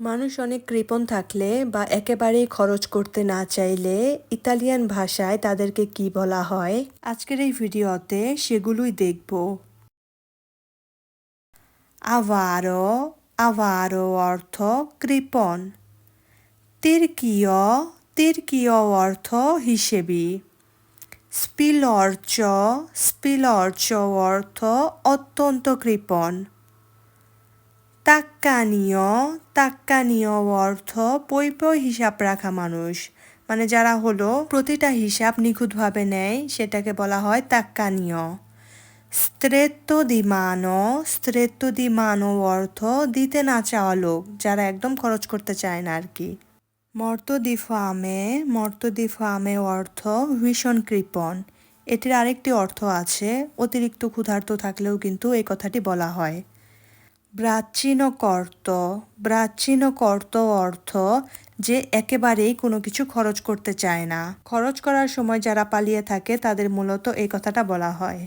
মানুষ অনেক কৃপণ থাকলে বা একেবারেই খরচ করতে না চাইলে ইতালিয়ান ভাষায় তাদেরকে কি বলা হয়? আজকের এই ভিডিওতে সেগুলোই দেখব। আভারো আভারো অর্থ কৃপণ। তিরকীয় তিরকীয় অর্থ হিসেবি। স্পিলর্চ স্পিলর্চ অর্থ অত্যন্ত কৃপণ। তাক্কানীয় তাক্কানীয় অর্থ পই হিসাব রাখা মানুষ। মানে যারা হলো প্রতিটা হিসাব নিখুঁতভাবে নেয়, সেটাকে বলা হয় তাক্কানীয়। স্ত্রেত্ব দি মানো স্ত্রেত্ব দি মানো অর্থ দিতে না চাওয়া লোক, যারা একদম খরচ করতে চায় না আর কি মর্ত দি ফামে মর্ত দি ফামে অর্থ ভীষণ কৃপণ। এটির আরেকটি অর্থ আছে, অতিরিক্ত ক্ষুধার্ত থাকলেও কিন্তু এই কথাটি বলা হয়। ব্রাচীন কর্ত ব্রাচীন কর্ত অর্থ যে একেবারেই কোনো কিছু খরচ করতে চায় না। খরচ করার সময় যারা পালিয়ে থাকে, তাদের মূলত এই কথাটা বলা হয়।